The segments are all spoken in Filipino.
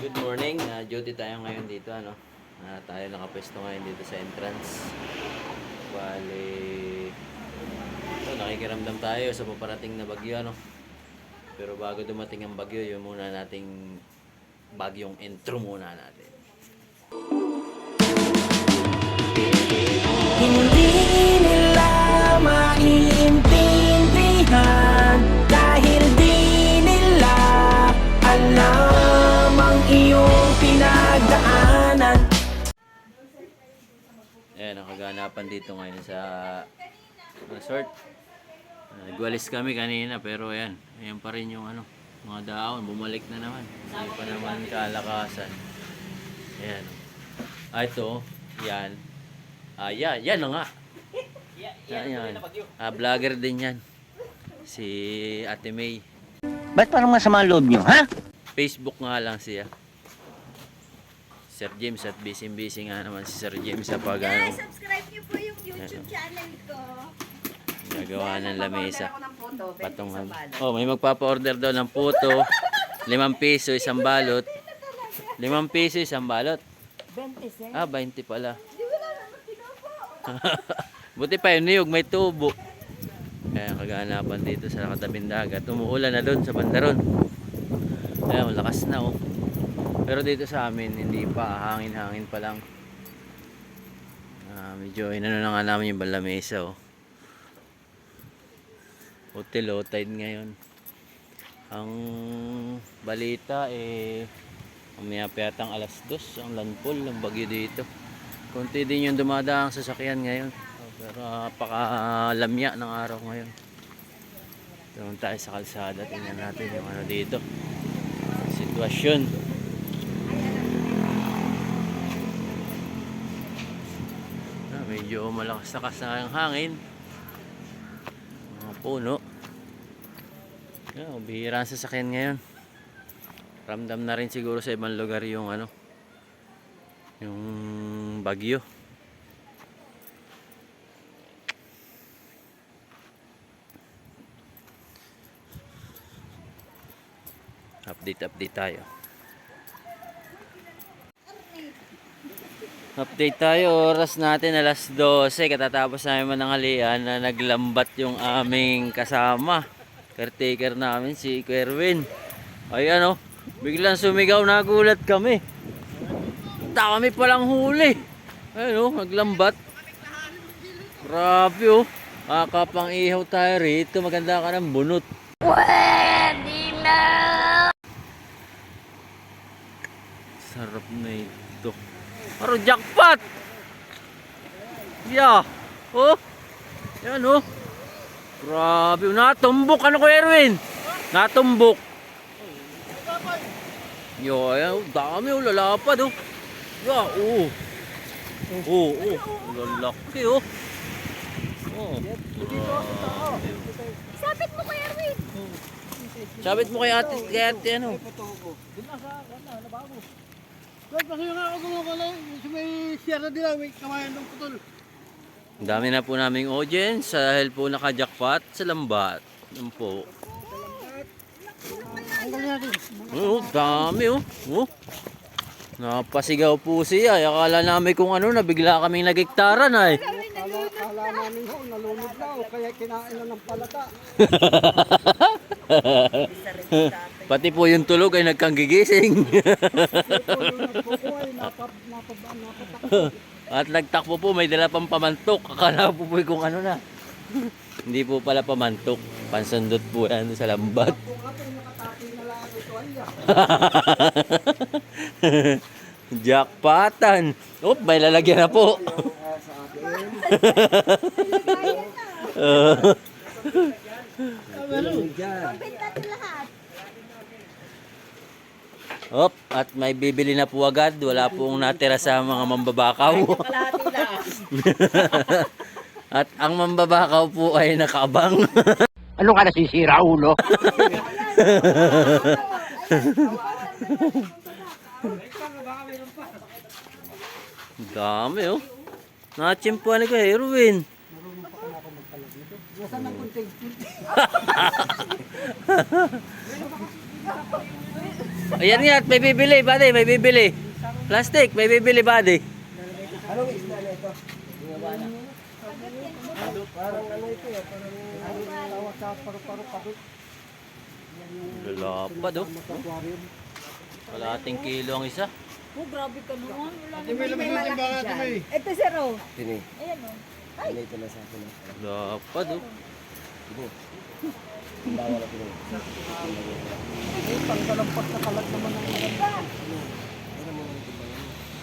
Good morning. Ah, duty tayo ngayon dito, ano? Ah, tayo nakapwesto ngayon dito sa entrance. Bale, ito, nakikiramdam tayo sa paparating na bagyo, ano? Pero bago dumating ang bagyo, yun muna nating bagyong intro muna natin. Pinagdaanan Ayan, ang kaganapan dito ngayon sa resort. Ah, Nagwalis kami kanina pero ayan, ayan pa rin yung ano, mga daon, bumalik na naman. Hindi pa naman kalakasan. Ayan. Ah, ito, yan. Ah, yan, yan na nga. Yan, yan. Ah, vlogger din yan. Si Ate May. Ba't parang masama ang loob nyo, ha? Facebook nga lang siya. Sir James at busy-busy nga naman si Sir James sa pag ano, Guys, subscribe niyo po yung YouTube channel ko. nagawa ng lamesa. Patungan. Oh, may magpapa-order daw ng puto. Limang piso, isang balot. Limang piso, isang balot. 20 cents. Ah, 20 pala. Buti pa yun niyog, may tubo. Kaya kaganapan dito sa katabing dagat. Umuulan na doon sa bandaron. Kaya lakas na oh. Pero dito sa amin, hindi pa. Hangin-hangin pa lang. Ah, medyo inano na nga namin yung balamesa oh. Hotel low tide ngayon. Ang balita eh Mamaya pa yatang alas dos ang landfall ng bagyo dito. Kunti din yung dumadaang sasakyan ngayon. Pero napakalamya ng araw ngayon. Doon tayo sa kalsada. Tingnan natin yung ano dito. Sitwasyon. Medyo malakas-lakas na ang hangin. Mga puno. Yeah, bihira ang sasakyan ngayon ramdam na rin siguro sa ibang lugar yung ano yung bagyo update update tayo update tayo oras natin alas 12 katatapos namin mananghalian na naglambat yung aming kasama caretaker namin si Kerwin ay ano Biglang sumigaw, nagulat kami. Dami palang huli. Ayun oh, naglambat. Grabe oh. Kakapang ihaw tayo rito. Maganda ka ng bunot. Pwede na! Sarap na ito. Pero jackpot! Yeah. Oh. Yan oh. Grabe. Natumbok. Ano ko Erwin? Natumbok. Yo, ayan, oh, dami oh, lalapad oh. Yeah, oh. Oh, oh, lalaki oh. Oh. Sabit mo kay Erwin! Sabit mo kay ate, kay ate ano? Wait, kasi nga ako gumagala, sa may sierra nila, may kamayan ng putol. Ang dami na po naming audience dahil po naka-jackpot sa lambat. Yan po. Oh, dami oh. Oh. Napasigaw po siya. Akala namin kung ano na bigla kaming nagiktaran ay. Kala, kala namin ho, nalunod na ho, kaya kinain na ng palata. Pati po yung tulog ay nagkanggigising. At nagtakbo po, may dala pang pamantok. Akala po po kung ano na. Hindi po pala pamantok. Pansundot po yan sa lambat. Jackpotan. Oop, may lalagyan na po. Pabenta na lahat. Oop, at may bibili na po agad. Wala pong natira sa mga mambabakaw. at ang mambabakaw po ay nakaabang. Ano ka nasisira, ulo? Dami oh. Nachimpuan ko Erwin. Nasaan ang kunting? Ayan nga, at may bibili, buddy, may bibili. Plastic, may bibili, buddy. Anong isla na ito? Parang ano ito eh, parang tawag sa paru-paro pagod. Lalapad, oh. Kalahating kilo ang isa. Oh, grabe ka naman. Wala Ate may ate may. Ito, sir, oh. Tini, Ayan, oh. ano ito na sa akin. Lapad, oh. Bawal na tini. Ay, pangkalampas na kalat naman ng mga.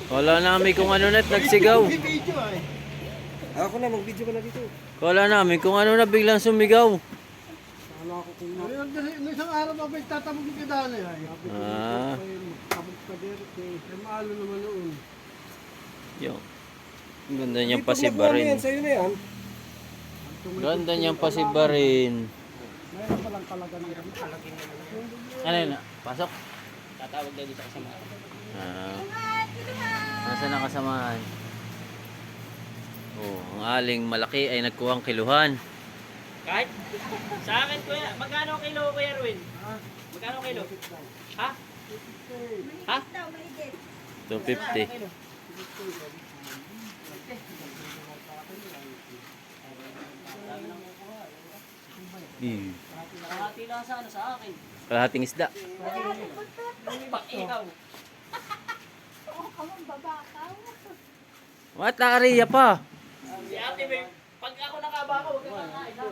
Wala namin kung ano net, nagsigaw. Ako na, mag-video ka na dito. Wala namin kung ano na biglang sumigaw. Wala ako kung na. Isang araw pa ba tatamog yung kadaan eh. Ah, Tabog pa din. Ay, maalo naman noon. yun. Ang Ganda niyang pasibarin. Sa'yo na yan. Ganda niyang pasibarin. Talaga ng. Ano yun? Pasok? Tatawag daw dito kasama. Ah. Nasaan ang kasamahan? Oh, ang aling malaki ay nagkuhang kiluhan. Kahit sa akin kuya, magkano kilo kuya Erwin? Magkano kilo? Ha? Ha? 250. Hmm. Nakati lang sa ano sa akin. Kalahating isda. Pak ikaw. What? Nakariya pa. Si ate may pag ako nakabaka, huwag kang kakain ha.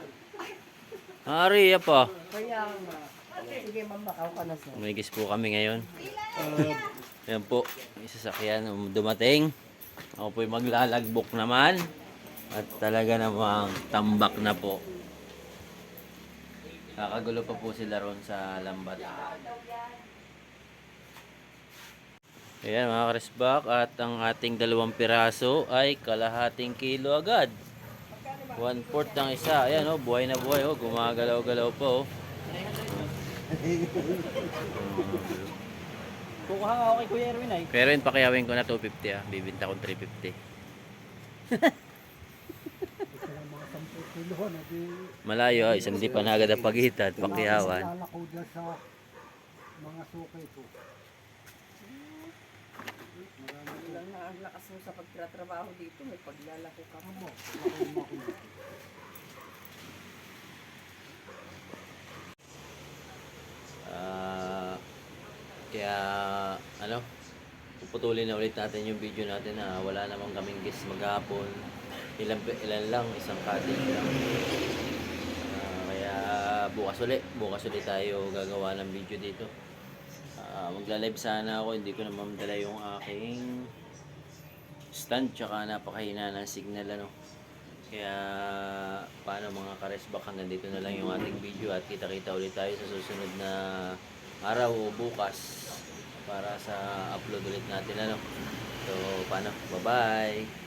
Nakariya pa. Sige, mamakaw ka na sa. May gis po kami ngayon. Yan po, may sasakyan um, dumating. Ako po'y maglalagbok naman. At talaga namang tambak na po. Kakagulo pa po sila ron sa lambat. Ayan mga karisbak at ang ating dalawang piraso ay kalahating kilo agad. One fourth ng isa. Ayan oh, buhay na buhay oh. Gumagalaw-galaw pa oh. Kukuha ako kay Kuya Erwin ay. Pero yun, pakiyawin ko na 250 ah. Bibinta ko 350. Edi Malayo ah. Isang di pa na agad ang lalako dyan sa mga sukay ko. lang na ang lakas mo sa pagtratrabaho dito, may paglalako ka mo. Ah, kaya, ano, puputulin na ulit natin yung video natin na wala namang kaming guest maghapon. Ilan, ilan lang, isang cottage lang. Ah, kaya bukas ulit, bukas ulit tayo gagawa ng video dito. Ah, magla-live sana ako, hindi ko na mamdala yung aking stand tsaka napakahina ng signal ano. Kaya paano mga karesbak hanggang dito na lang yung ating video at kita-kita ulit tayo sa susunod na araw o bukas para sa upload ulit natin ano. So paano? Bye-bye!